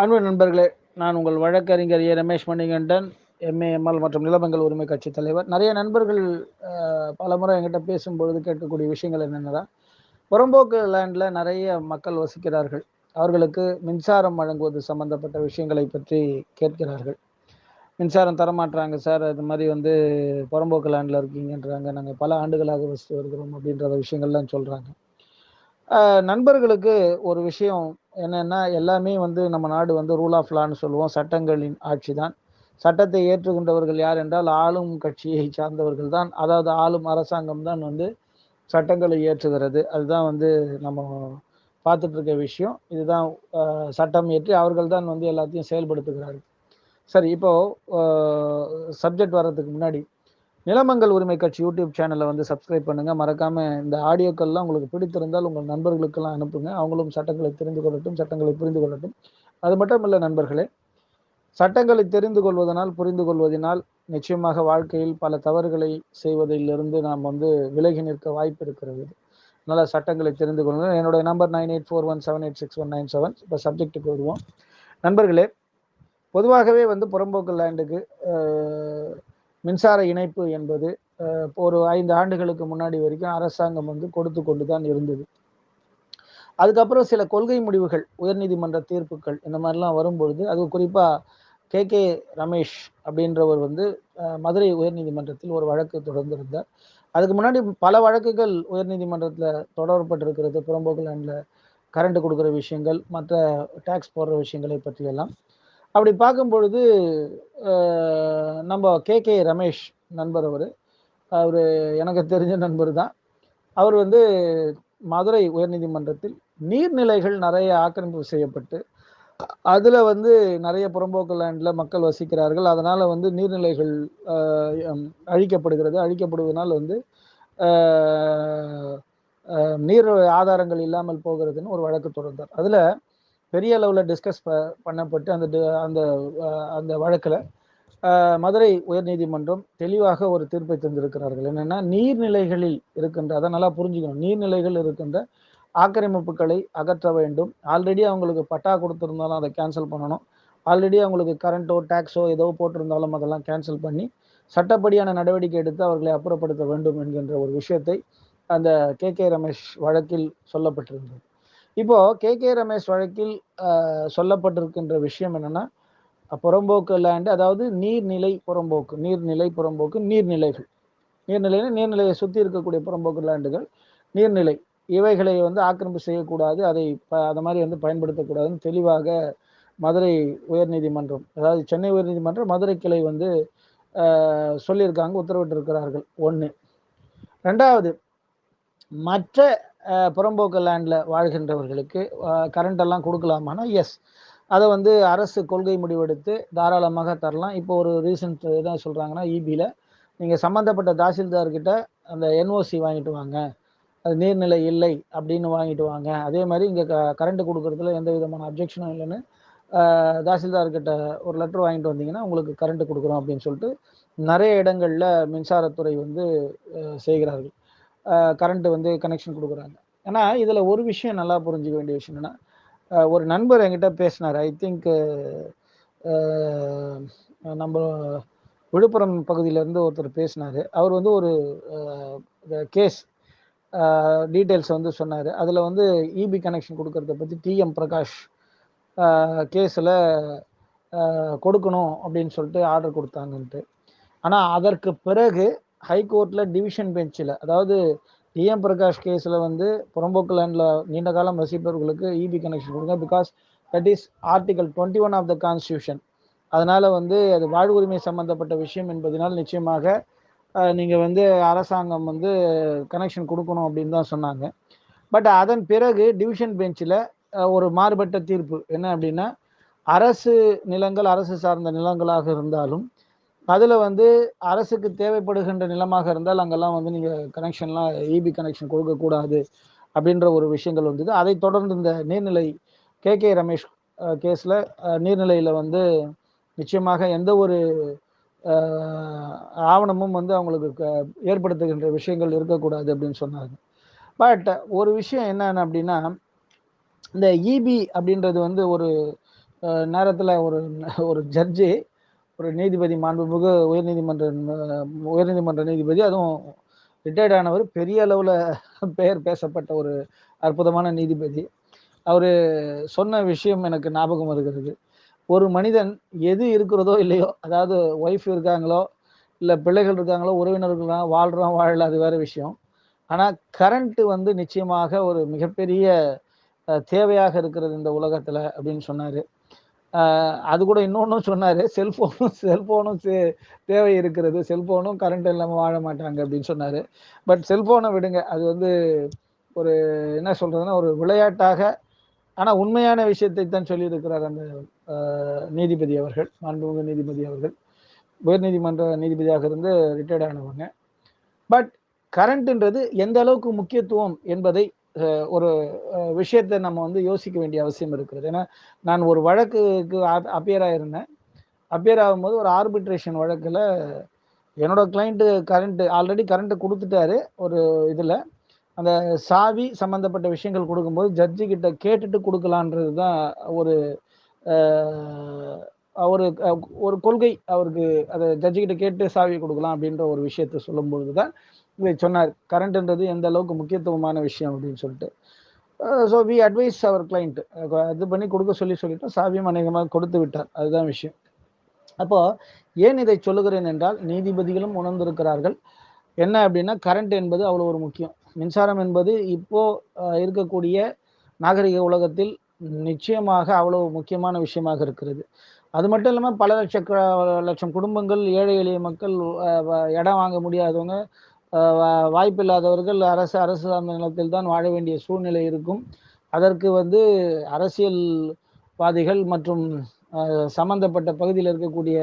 அன்பு நண்பர்களே நான் உங்கள் வழக்கறிஞர் ஏ. ரமேஷ் மணிகண்டன் எம்ஏஎம்எல் மற்றும் நிலமங்கள் உரிமை கட்சி தலைவர். நிறைய நண்பர்கள் பல முறை என்கிட்ட பேசும்பொழுது கேட்கக்கூடிய விஷயங்கள் என்னென்னா புறம்போக்கு லேண்டில் நிறைய மக்கள் வசிக்கிறார்கள். அவர்களுக்கு மின்சாரம் வழங்குவது சம்பந்தப்பட்ட விஷயங்களை பற்றி கேட்கிறார்கள். மின்சாரம் தரமாட்டுறாங்க சார் அது மாதிரி வந்து புறம்போக்கு லேண்டில் இருக்கீங்கன்றாங்க. நாங்கள் பல ஆண்டுகளாக வசித்து வருகிறோம் அப்படின்ற விஷயங்கள்லாம் சொல்கிறாங்க நண்பர்களுக்கு ஒரு விஷயம் என்னென்னா எல்லாமே வந்து நம்ம நாடு வந்து ரூல் ஆஃப் லான்னு சொல்லுவோம். சட்டங்களின் ஆட்சி தான் சட்டத்தை ஏற்றுக்கொண்டவர்கள் யார் என்றால் ஆளும் கட்சியை சார்ந்தவர்கள் தான். அதாவது ஆளும் அரசாங்கம் தான் வந்து சட்டங்களை ஏற்றுகிறது அதுதான் வந்து நம்ம பார்த்துட்டு இருக்க விஷயம். இதுதான் சட்டம் ஏற்றி அவர்கள் தான் வந்து எல்லாத்தையும் செயல்படுத்துகிறார்கள். சரி இப்போது சப்ஜெக்ட் வர்றதுக்கு முன்னாடி நிலமங்கல் உரிமை கட்சி யூடியூப் சேனலை வந்து சப்ஸ்கிரைப் பண்ணுங்க. மறக்காம இந்த ஆடியோக்கள்லாம் உங்களுக்கு பிடித்திருந்தால் உங்கள் நண்பர்களுக்கெல்லாம் அனுப்புங்க. அவங்களும் சட்டங்களை தெரிந்து கொள்ளட்டும் சட்டங்களை புரிந்து கொள்ளட்டும். அது மட்டும் இல்லை நண்பர்களே சட்டங்களை தெரிந்து கொள்வதனால் புரிந்து கொள்வதனால் நிச்சயமாக வாழ்க்கையில் பல தவறுகளை செய்வதிலிருந்து நாம் வந்து விலகி நிற்க வாய்ப்பு இருக்கிறது. அதனால் சட்டங்களை தெரிந்து கொள்ளுங்கள். என்னுடைய number nine eight four one seven eight six one nine seven இப்போ சப்ஜெக்ட்டுக்கு வருவோம். நண்பர்களே பொதுவாகவே வந்து புறம்போக்கு லேண்டுக்கு மின்சார இணைப்பு என்பது இப்போ ஒரு ஐந்து ஆண்டுகளுக்கு முன்னாடி வரைக்கும் அரசாங்கம் வந்து கொடுத்து கொண்டு தான் இருந்தது. அதுக்கப்புறம் சில கொள்கை முடிவுகள் உயர்நீதிமன்ற தீர்ப்புகள் இந்த மாதிரிலாம் வரும்பொழுது அது குறிப்பாக கே. கே. ரமேஷ் அப்படின்றவர் வந்து அஹ், மதுரை உயர்நீதிமன்றத்தில் ஒரு வழக்கு தொடர்ந்திருந்தார். அதுக்கு முன்னாடி பல வழக்குகள் உயர்நீதிமன்றத்தில் தொடரப்பட்டிருக்கிறது. புறம்போக்கு லேண்டில் கரண்ட் கொடுக்குற விஷயங்கள் மற்ற டேக்ஸ் போடுற விஷயங்களை பற்றியெல்லாம். அப்படி பார்க்கும் பொழுது நம்ம கே. கே. ரமேஷ் நண்பர் அவர். அவர் எனக்கு தெரிஞ்ச நண்பர் தான். அவர் வந்து மதுரை உயர்நீதிமன்றத்தில் நீர்நிலைகள் நிறைய ஆக்கிரமிப்பு செய்யப்பட்டு அதில் வந்து நிறைய புறம்போக்கு லேண்டில் மக்கள் வசிக்கிறார்கள். அதனால் வந்து நீர்நிலைகள் அழிக்கப்படுகிறது. அழிக்கப்படுவதனால் வந்து நீர் ஆதாரங்கள் இல்லாமல் போகிறதுன்னு ஒரு வழக்கு தொடர்ந்தார். அதில் பெரிய அளவில் டிஸ்கஸ் ப பண்ணப்பட்டு அந்த அந்த அந்த வழக்கில் மதுரை உயர்நீதிமன்றம் தெளிவாக ஒரு தீர்ப்பை தந்திருக்கிறார்கள். என்னென்னா நீர்நிலைகளில் இருக்கின்ற அதை நல்லா புரிஞ்சுக்கணும். நீர்நிலைகள் இருக்கின்ற ஆக்கிரமிப்புகளை அகற்ற வேண்டும். ஆல்ரெடி அவங்களுக்கு பட்டா கொடுத்துருந்தாலும் அதை கேன்சல் பண்ணணும். ஆல்ரெடி அவங்களுக்கு கரண்ட்டோ டேக்ஸோ ஏதோ போட்டிருந்தாலும் அதெல்லாம் கேன்சல் பண்ணி சட்டப்படியான நடவடிக்கை எடுத்து அவர்களை அப்புறப்படுத்த வேண்டும் என்கின்ற ஒரு விஷயத்தை அந்த கே கே ரமேஷ் வழக்கில் சொல்லப்பட்டிருந்தது. இப்போ கே. கே. ரமேஷ் வழக்கில் சொல்லப்பட்டிருக்கின்ற விஷயம் என்னன்னா புறம்போக்கு லேண்டு அதாவது நீர்நிலை புறம்போக்கு நீர்நிலை புறம்போக்கு நீர்நிலைகள். நீர்நிலைன்னா நீர்நிலையை சுற்றி இருக்கக்கூடிய புறம்போக்கு லேண்டுகள் நீர்நிலை. இவைகளை வந்து ஆக்கிரமிப்பு செய்யக்கூடாது. அதை ப அதை மாதிரி வந்து பயன்படுத்தக்கூடாதுன்னு தெளிவாக மதுரை உயர்நீதிமன்றம் அதாவது சென்னை உயர்நீதிமன்றம் மதுரை கிளை வந்து சொல்லியிருக்காங்க உத்தரவிட்டிருக்கிறார்கள். ஒன்று ரெண்டாவது மற்ற புறம்போக்கு லேண்டில் வாழ்கின்றவர்களுக்கு கரண்ட் எல்லாம் கொடுக்கலாமானா? எஸ் அதை வந்து அரசு கொள்கை முடிவெடுத்து தாராளமாக தரலாம். இப்போ ஒரு ரீசன்ட் என்ன சொல்கிறாங்கன்னா இபியில் நீங்கள் சம்மந்தப்பட்ட தாசில்தார்கிட்ட அந்த என்ஓசி வாங்கிட்டு வாங்க. அது நீர்நிலை இல்லை அப்படின்னு வாங்கிட்டு வாங்க. அதே மாதிரி இங்கே க கரண்ட் கொடுக்குறதுல எந்த விதமான அப்ஜெக்ஷனும் இல்லைன்னு தாசில்தார்கிட்ட ஒரு லெட்டர் வாங்கிட்டு வந்தீங்கன்னா உங்களுக்கு கரண்ட் கொடுக்குறோம் அப்படின்னு சொல்லிட்டு நிறைய இடங்களில் மின்சாரத்துறை வந்து செய்கிறார்கள். கரண்ட் வந்து கனெக்ஷன் கொடுக்குறாங்க. ஏன்னா இதில் ஒரு விஷயம் நல்லா புரிஞ்சுக்க வேண்டிய விஷயம் என்னென்னா ஒரு நண்பர் என்கிட்ட பேசினார். ஐ திங்க் நம்ம விழுப்புரம் பகுதியிலேருந்து ஒருத்தர் பேசினார். அவர் வந்து ஒரு கேஸ் டீட்டெயில்ஸ் வந்து சொன்னார். அதில் வந்து இபி கனெக்ஷன் கொடுக்கறத பற்றி டிஎம் பிரகாஷ் கேஸில் கொடுக்கணும் அப்படின்னு சொல்லிட்டு ஆர்டர் கொடுத்தாங்கன்ட்டு. ஆனால் அதற்கு பிறகு ஹைகோர்ட்டில் டிவிஷன் பெஞ்சில் அதாவது டிஎம் பிரகாஷ் கேஸில் வந்து புறம்போக்கு லேண்டில் நீண்ட காலம் வசிப்பவர்களுக்கு இபி கனெக்ஷன் கொடுங்க. Because that is article twenty one of the constitution அதனால் வந்து அது வாழ்வுரிமை சம்மந்தப்பட்ட விஷயம் என்பதனால் நிச்சயமாக நீங்கள் வந்து அரசாங்கம் வந்து கனெக்ஷன் கொடுக்கணும் அப்படின்னு தான் சொன்னாங்க. பட் அதன் பிறகு டிவிஷன் பெஞ்சில் ஒரு மாறுபட்ட தீர்ப்பு. என்ன அப்படின்னா அரசு நிலங்கள் அரசு சார்ந்த நிலங்களாக இருந்தாலும் அதில் வந்து அரசுக்கு தேவைப்படுகின்ற நிலமாக இருந்தால் அங்கெல்லாம் வந்து நீங்கள் கனெக்ஷன்லாம் இபி கனெக்ஷன் கொடுக்கக்கூடாது அப்படின்ற ஒரு விஷயங்கள் வந்தது. அதை தொடர்ந்து இந்த நீர்நிலை கே கே ரமேஷ் கேஸில் நீர்நிலையில் வந்து நிச்சயமாக எந்த ஒரு ஆவணமும் வந்து அவங்களுக்கு க- ஏற்படுத்துகின்ற விஷயங்கள் இருக்கக்கூடாது அப்படின்னு சொன்னாங்க. பட் ஒரு விஷயம் என்னென்ன அப்படின்னா இந்த இபி அப்படின்றது வந்து ஒரு நேரத்தில் ஒரு ஒரு ஜட்ஜி ஒரு நீதிபதி மாண்புமிகு உயர்நீதிமன்ற உயர்நீதிமன்ற நீதிபதி அதுவும் ரிட்டையர்ட் ஆனவர் பெரிய அளவில் பெயர் பேசப்பட்ட ஒரு அற்புதமான நீதிபதி. அவர் சொன்ன விஷயம் எனக்கு ஞாபகம் வருகிறது. ஒரு மனிதன் எது இருக்கிறதோ இல்லையோ அதாவது ஒய்ஃப் இருக்காங்களோ இல்லை பிள்ளைகள் இருக்காங்களோ உறவினர்கள் வாழ்கிறோம் வாழல அது வேற விஷயம். ஆனால் கரண்ட்டு வந்து நிச்சயமாக ஒரு மிகப்பெரிய தேவையாக இருக்கிறது இந்த உலகத்தில் அப்படின்னு சொன்னார். அது கூட இன்னொன்றும் சொன்னார். செல்ஃபோனும் செல்ஃபோனும் தேவை இருக்கிறது. செல்ஃபோனும் கரண்ட் இல்லாமல் வாழ மாட்டாங்க அப்படின்னு சொன்னார். பட் செல்ஃபோனை விடுங்க. அது வந்து ஒரு என்ன சொல்கிறதுன்னா ஒரு விளையாட்டாக ஆனால் உண்மையான விஷயத்தை தான் சொல்லியிருக்கிறார் அந்த நீதிபதி அவர்கள் மாண்புமிகு நீதிபதி அவர்கள். உயர்நீதிமன்ற நீதிபதியாக இருந்து ரிட்டையர்ட் ஆனவங்க. பட் கரண்ட்ன்றது எந்த அளவுக்கு முக்கியத்துவம் என்பதை ஒரு விஷயத்தை நம்ம வந்து யோசிக்க வேண்டிய அவசியம் இருக்கிறது. ஏன்னா நான் ஒரு வழக்குக்கு அப்பியர் ஆயிருந்தேன். அப்பியர் ஆகும்போது ஒரு ஆர்பிட்ரேஷன் வழக்கில் என்னோட கிளைண்ட்டு கரண்ட்டு ஆல்ரெடி கரண்ட்டு கொடுத்துட்டாரு ஒரு இதில். அந்த சாவி சம்மந்தப்பட்ட விஷயங்கள் கொடுக்கும்போது ஜட்ஜி கிட்ட கேட்டுட்டு கொடுக்கலான்றது தான் ஒரு ஒரு ஒரு கொள்கை. அவருக்கு அதை ஜட்ஜி கிட்ட கேட்டு சாவி கொடுக்கலாம் அப்படின்ற ஒரு விஷயத்த சொல்லும்பொழுது தான் இதை சொன்னார். கரண்ட்ன்றது எந்த அளவுக்கு முக்கியத்துவமான விஷயம் அப்படின்னு சொல்லிட்டு. So we advise our client இது பண்ணி கொடுக்க சொல்லி சொல்லிட்டோம் சாவியம் அநேகமாக கொடுத்து விட்டார். அதுதான் விஷயம். அப்போ ஏன் இதை சொல்லுகிறேன் என்றால் நீதிபதிகளும் உணர்ந்திருக்கிறார்கள். என்ன அப்படின்னா கரண்ட் என்பது அவ்வளோ ஒரு முக்கியம். மின்சாரம் என்பது இப்போ இருக்கக்கூடிய நாகரிக உலகத்தில் நிச்சயமாக அவ்வளோ முக்கியமான விஷயமாக இருக்கிறது. அது மட்டும் இல்லாமல் பல லட்ச லட்சம் குடும்பங்கள் ஏழை எளிய மக்கள் இடம் வாங்க முடியாதவங்க வாய்ப்பில்லாதவர்கள் அரசு அரசு சார்ந்த நிலத்தில் தான் வாழ வேண்டிய சூழ்நிலை இருக்கும். அதற்கு வந்து அரசியல்வாதிகள் மற்றும் சம்பந்தப்பட்ட பகுதியில் இருக்கக்கூடிய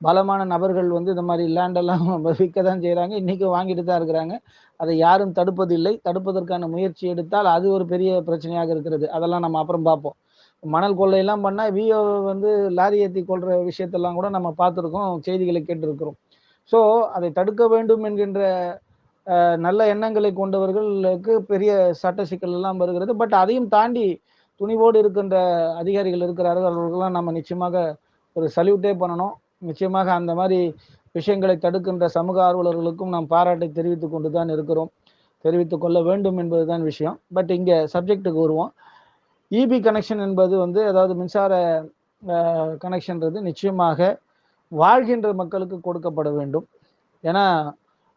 பலமான நபர்கள் வந்து இந்த மாதிரி லேண்டெல்லாம் விற்க தான் செய்கிறாங்க இன்றைக்கும் வாங்கிட்டு தான் இருக்கிறாங்க. அதை யாரும் தடுப்பதில்லை. தடுப்பதற்கான முயற்சி எடுத்தால் அது ஒரு பெரிய பிரச்சனையாக இருக்கிறது. அதெல்லாம் நம்ம அப்புறம் பார்ப்போம். மணல் கொள்ளையெல்லாம் பண்ணால் விஓ வந்து லாரி ஏற்றி கொள்கிற விஷயத்தெல்லாம் கூட நம்ம பார்த்துருக்கோம். செய்திகளை கேட்டிருக்கிறோம். ஸோ அதை தடுக்க வேண்டும் என்கின்ற நல்ல எண்ணங்களை கொண்டவர்களுக்கு பெரிய சட்ட சிக்கல் எல்லாம் வருகிறது. பட் அதையும் தாண்டி துணிவோடு இருக்கின்ற அதிகாரிகள் இருக்கிறார்கள். அவர்களுக்கெல்லாம் நம்ம நிச்சயமாக ஒரு சல்யூட்டே பண்ணணும். நிச்சயமாக அந்த மாதிரி விஷயங்களை தடுக்கின்ற சமூக ஆர்வலர்களுக்கும் நாம் பாராட்டை தெரிவித்து கொண்டு தான் இருக்கிறோம். தெரிவித்து கொள்ள வேண்டும் என்பதுதான் விஷயம். பட் இங்கே சப்ஜெக்டுக்கு வருவோம். இபி கனெக்ஷன் என்பது வந்து அதாவது மின்சார கனெக்ஷன்றது நிச்சயமாக வாழ்கின்ற மக்களுக்கு கொடுக்கப்பட வேண்டும். ஏன்னா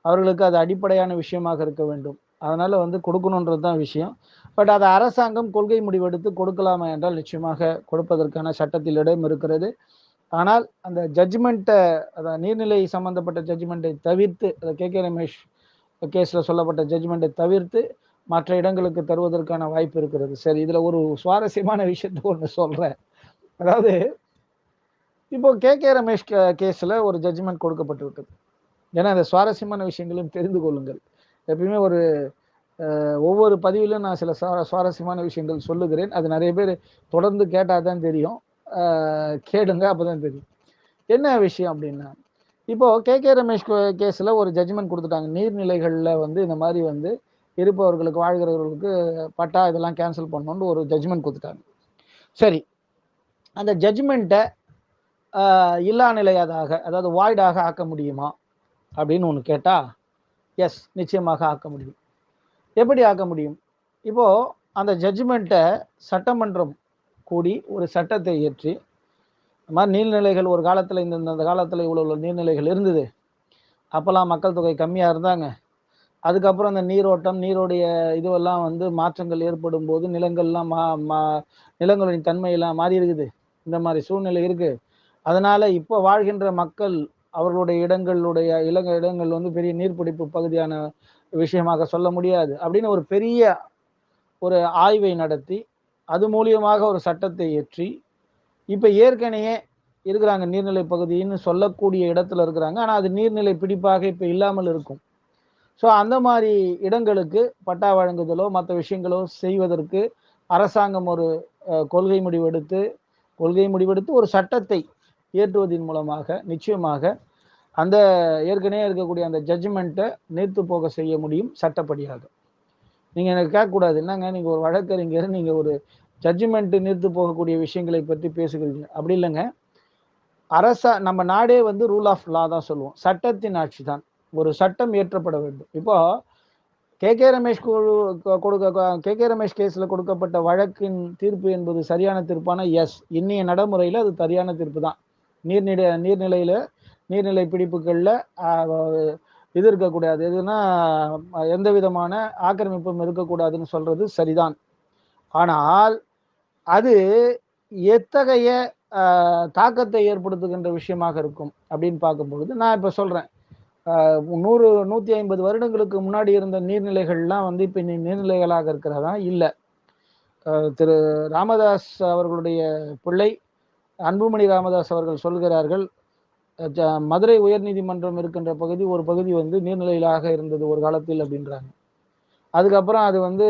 அவர்களுக்கு அது அடிப்படையான விஷயமாக இருக்க வேண்டும். அதனால் வந்து கொடுக்கணுன்றது தான் விஷயம். பட் அதை அரசாங்கம் கொள்கை முடிவெடுத்து கொடுக்கலாமா என்றால் நிச்சயமாக கொடுப்பதற்கான சட்டத்தில் இடம் இருக்கிறது. ஆனால் அந்த ஜட்ஜ்மெண்ட்டை அதாவது நீர்நிலை சம்பந்தப்பட்ட ஜட்ஜ்மெண்ட்டை தவிர்த்து அதை கே. கே. ரமேஷ் கேஸில் சொல்லப்பட்ட ஜட்ஜ்மெண்ட்டை தவிர்த்து மற்ற இடங்களுக்கு தருவதற்கான வாய்ப்பு இருக்கிறது. சரி இதில் ஒரு சுவாரஸ்யமான விஷயத்த ஒன்று சொல்கிறேன் அதாவது இப்போ கே. கே. ரமேஷ் கேஸில் ஒரு ஜட்ஜ்மெண்ட் கொடுக்கப்பட்டு விட்டது ஏன்னா அந்த சுவாரஸ்யமான விஷயங்களையும் தெரிந்து கொள்ளுங்கள். எப்பயுமே ஒரு ஒவ்வொரு பதிவிலும் நான் சில சுவாரஸ்யமான விஷயங்கள் சொல்லுகிறேன். அது நிறைய பேர் தொடர்ந்து கேட்டால் தான் தெரியும் கேடுங்க அப்போதான் தெரியும். என்ன விஷயம் அப்படின்னா இப்போது கே. கே. ரமேஷ் கேஸில் ஒரு ஜட்ஜ்மெண்ட் கொடுத்துட்டாங்க. நீர்நிலைகளில் வந்து இந்த மாதிரி வந்து இருப்பவர்களுக்கு வாழ்கிறவர்களுக்கு பட்டா இதெல்லாம் கேன்சல் பண்ணணும்னு ஒரு ஜட்ஜ்மெண்ட் கொடுத்துட்டாங்க. சரி. அந்த ஜட்ஜ்மெண்ட்டை இல்லா நிலையாதாக அதாவது வாய்டாக ஆக்க முடியுமா? அப்படின்னு ஒன்று கேட்டால் எஸ் நிச்சயமாக ஆக்க முடியும். எப்படி ஆக்க முடியும்? இப்போது அந்த ஜட்ஜ்மெண்ட்டை சட்டமன்றம் கூடி ஒரு சட்டத்தை இயற்றி இந்த மாதிரி நீர்நிலைகள் ஒரு காலத்தில் இந்த இந்த காலத்தில் இவ்வளோ இவ்வளோ நீர்நிலைகள் இருந்தது. அப்போல்லாம் மக்கள் தொகை கம்மியாக இருந்தாங்க. அதுக்கப்புறம் அந்த நீரோட்டம் நீரோடைய இதுவெல்லாம் வந்து மாற்றங்கள் ஏற்படும் போது நிலங்கள்லாம் மா மா நிலங்களின் தன்மையெல்லாம் மாறி இருக்குது இந்த மாதிரி சூழ்நிலை இருக்குது அதனால் இப்போ வாழ்கின்ற மக்கள் அவர்களுடைய இடங்களுடைய இலங்கை இடங்கள் வந்து பெரிய நீர்பிடிப்பு பகுதியான விஷயமாக சொல்ல முடியாது. அப்படின்னு ஒரு பெரிய ஒரு ஆய்வை நடத்தி அது மூலியமாக ஒரு சட்டத்தை இயற்றி இப்போ ஏற்கனவே இருக்கிறாங்க நீர்நிலை பகுதின்னு சொல்லக்கூடிய இடத்துல இருக்கிறாங்க. ஆனால் அது நீர்நிலை பிடிப்பாக இப்போ இல்லாமல் இருக்கும். ஸோ அந்த மாதிரி இடங்களுக்கு பட்டா வழங்குதலோ மற்ற விஷயங்களோ செய்வதற்கு அரசாங்கம் ஒரு கொள்கை முடிவெடுத்து கொள்கை முடிவெடுத்து ஒரு சட்டத்தை ஏற்றுவதன் மூலமாக நிச்சயமாக அந்த ஏற்கனவே இருக்கக்கூடிய அந்த ஜட்ஜ்மெண்ட்டை நீர்த்து போக செய்ய முடியும் சட்டப்படியாக. நீங்கள் எனக்கு கேட்கக்கூடாது. என்னங்க? நீங்கள் ஒரு வழக்கறிஞர் நீங்கள் ஒரு ஜட்ஜ்மெண்ட்டு நிறுத்து போகக்கூடிய விஷயங்களை பற்றி பேசுகிறீங்க. அப்படி இல்லைங்க. அரசா நம்ம நாடே வந்து ரூல் ஆஃப் லா தான் சொல்லுவோம். சட்டத்தின் ஆட்சி தான். ஒரு சட்டம் இயற்றப்பட வேண்டும். இப்போ கே. கே. ரமேஷ் கொடுக்க கே. கே. ரமேஷ் கேஸில் கொடுக்கப்பட்ட வழக்கின் தீர்ப்பு என்பது சரியான தீர்ப்பான? எஸ் இன்னைய நடைமுறையில் அது சரியான தீர்ப்பு தான். நீர்நிலை நீர்நிலையில் நீர்நிலை பிடிப்புகளில் இது இருக்கக்கூடாது. எதுனா எந்த விதமான ஆக்கிரமிப்பும் இருக்கக்கூடாதுன்னு சொல்றது சரிதான். ஆனால் அது எத்தகைய தாக்கத்தை ஏற்படுத்துகின்ற விஷயமாக இருக்கும் அப்படின்னு பார்க்கும்பொழுது நான் இப்போ சொல்கிறேன் நூறு நூற்றி ஐம்பது வருடங்களுக்கு முன்னாடி இருந்த நீர்நிலைகள்லாம் வந்து இப்போ நீர்நிலைகளாக இருக்கிறதா? இல்லை. திரு ராமதாஸ் அவர்களுடைய பிள்ளை அன்புமணி ராமதாஸ் அவர்கள் சொல்கிறார்கள் மதுரை உயர்நீதிமன்றம் இருக்கின்ற பகுதி ஒரு பகுதி வந்து நீர்நிலையிலாக இருந்தது ஒரு காலத்தில் அப்படின்றாங்க. அதுக்கப்புறம் அது வந்து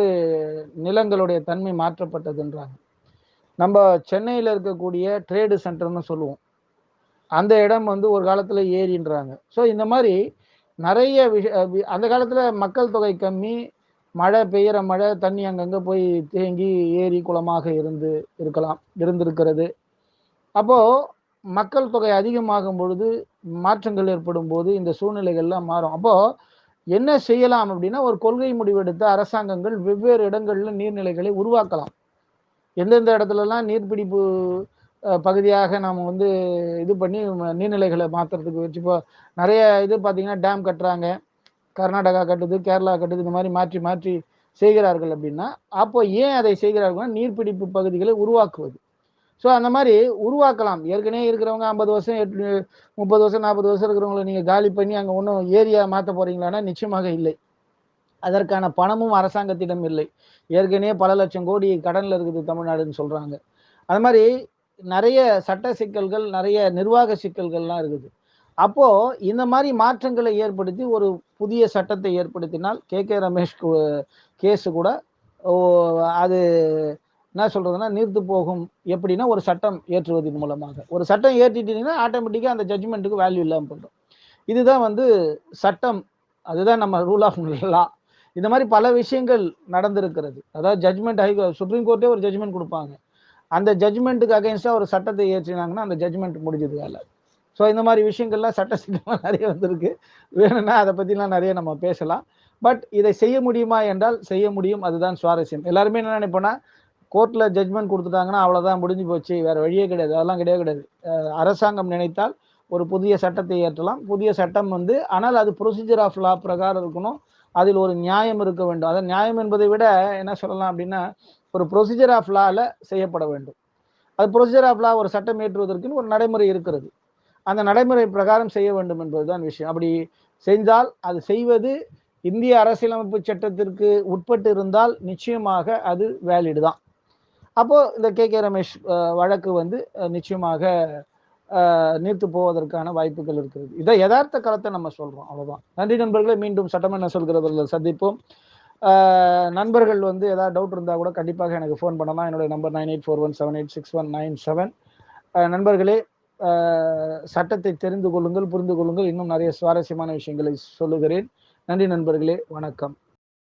நிலங்களுடைய தன்மை மாற்றப்பட்டதுன்றாங்க. நம்ம சென்னையில் இருக்கக்கூடிய ட்ரேடு சென்டர்னு சொல்லுவோம். அந்த இடம் வந்து ஒரு காலத்தில் ஏரின்றாங்க. ஸோ இந்த மாதிரி நிறைய விஷ அந்த காலத்தில் மக்கள் தொகை கம்மி மழை பெய்கிற மழை தண்ணி அங்கங்கே போய் தேங்கி ஏரி குளமாக இருந்து இருக்கலாம் இருந்திருக்கிறது. அப்போது மக்கள் தொகை அதிகமாகும் பொழுது மாற்றங்கள் ஏற்படும் போது இந்த சூழ்நிலைகள்லாம் மாறும். அப்போது என்ன செய்யலாம் அப்படின்னா ஒரு கொள்கை முடிவெடுத்த அரசாங்கங்கள் வெவ்வேறு இடங்களில் நீர்நிலைகளை உருவாக்கலாம். எந்தெந்த இடத்துலலாம் நீர்பிடிப்பு பகுதியாக நாம் வந்து இது பண்ணி நீர்நிலைகளை மாற்றுறதுக்கு வச்சு இப்போ நிறைய இது பார்த்திங்கன்னா டேம் கட்டுறாங்க. கர்நாடகா கட்டுது கேரளா கட்டுது இந்த மாதிரி மாற்றி மாற்றி செய்கிறார்கள் அப்படின்னா அப்போ ஏன் அதை செய்கிறார்கள்னா நீர்பிடிப்பு பகுதிகளை உருவாக்குவது. ஸோ அந்த மாதிரி உருவாக்கலாம். ஏற்கனவே இருக்கிறவங்க ஐம்பது வருஷம் எட்டு முப்பது வருஷம் நாற்பது வருஷம் இருக்கிறவங்கள நீங்கள் காலி பண்ணி அங்கே ஒன்றும் ஏரியா மாற்ற போகிறீங்களான்னா நிச்சயமாக இல்லை. அதற்கான பணமும் அரசாங்கத்திடம் இல்லை. ஏற்கனவே பல லட்சம் கோடி கடனில் இருக்குது தமிழ்நாடுன்னு சொல்கிறாங்க அது மாதிரி நிறைய சட்ட சிக்கல்கள் நிறைய நிர்வாக சிக்கல்கள்லாம் இருக்குது. அப்போது இந்த மாதிரி மாற்றங்களை ஏற்படுத்தி ஒரு புதிய சட்டத்தை ஏற்படுத்தினால் கே கே ரமேஷ் கேஸு கூட அது என்ன சொல்றதுன்னா நீர்த்து போகும் எப்படின்னா ஒரு சட்டம் ஏற்றுவதன் மூலமாக. ஒரு சட்டம் ஏற்றிட்டீங்கன்னா ஆட்டோமேட்டிக்காக அந்த ஜட்ஜ்மெண்ட்டுக்கு வேல்யூ இல்லாமல் போயிடும். இதுதான் வந்து சட்டம். அதுதான் நம்ம ரூல் ஆஃப் லா இந்த மாதிரி பல விஷயங்கள் நடந்திருக்கிறது. அதாவது ஜட்மெண்ட் ஹை சுப்ரீம் கோர்ட்டே ஒரு ஜட்ஜ்மெண்ட் கொடுப்பாங்க. அந்த ஜட்மெண்ட்டுக்கு அகைன்ஸ்டாக ஒரு சட்டத்தை ஏற்றினாங்கன்னா அந்த ஜட்மெண்ட் முடிஞ்சது வேலை ஸோ இந்த மாதிரி விஷயங்கள்லாம் சட்ட சிக்கமாக நிறைய வந்திருக்கு. வேணும்னா அதை பற்றிலாம் நிறைய நம்ம பேசலாம். பட் இதை செய்ய முடியுமா என்றால் செய்ய முடியும். அதுதான் சுவாரஸ்யம். எல்லாருமே என்ன நினைப்போன்னா கோர்ட்டில் ஜட்மெண்ட் கொடுத்துட்டாங்கன்னா அவ்வளோதான் முடிஞ்சு போச்சு வேறு வழியே கிடையாது அதெல்லாம் கிடையவே கிடையாது. அரசாங்கம் நினைத்தால் ஒரு புதிய சட்டத்தை ஏற்றலாம் புதிய சட்டம் வந்து ஆனால் அது ப்ரொசீஜர் ஆஃப் லா பிரகாரம் இருக்கணும். அதில் ஒரு நியாயம் இருக்க வேண்டும். அதாவது நியாயம் என்பதை விட என்ன சொல்லலாம் அப்படின்னா ஒரு ப்ரொசீஜர் ஆஃப் லாவில் செய்யப்பட வேண்டும். அது ப்ரொசீஜர் ஆஃப் லா ஒரு சட்டம் ஏற்றுவதற்குன்னு ஒரு நடைமுறை இருக்கிறது. அந்த நடைமுறை பிரகாரம் செய்ய வேண்டும் என்பதுதான் விஷயம். அப்படி செஞ்சால் அது செய்வது இந்திய அரசியலமைப்பு சட்டத்திற்கு உட்பட்டு இருந்தால் நிச்சயமாக அது வேலிடு தான். அப்போ இந்த கே கே ரமேஷ் வழக்கு வந்து நிச்சயமாக நீர்த்து போவதற்கான வாய்ப்புகள் இருக்கிறது. இதை யதார்த்த காலத்தை நம்ம சொல்றோம். அவ்வளவுதான். நன்றி நண்பர்களே. மீண்டும் சட்டம் என்ன சொல்கிறவர்கள் சந்திப்போம். நண்பர்கள் வந்து ஏதாவது டவுட் இருந்தால் கூட கண்டிப்பாக எனக்கு ஃபோன் பண்ணலாம். என்னுடைய number nine eight four one seven eight six one nine seven நண்பர்களே சட்டத்தை தெரிந்து கொள்ளுங்கள் புரிந்து கொள்ளுங்கள். இன்னும் நிறைய சுவாரஸ்யமான விஷயங்களை சொல்லுகிறேன். நன்றி நண்பர்களே. வணக்கம்.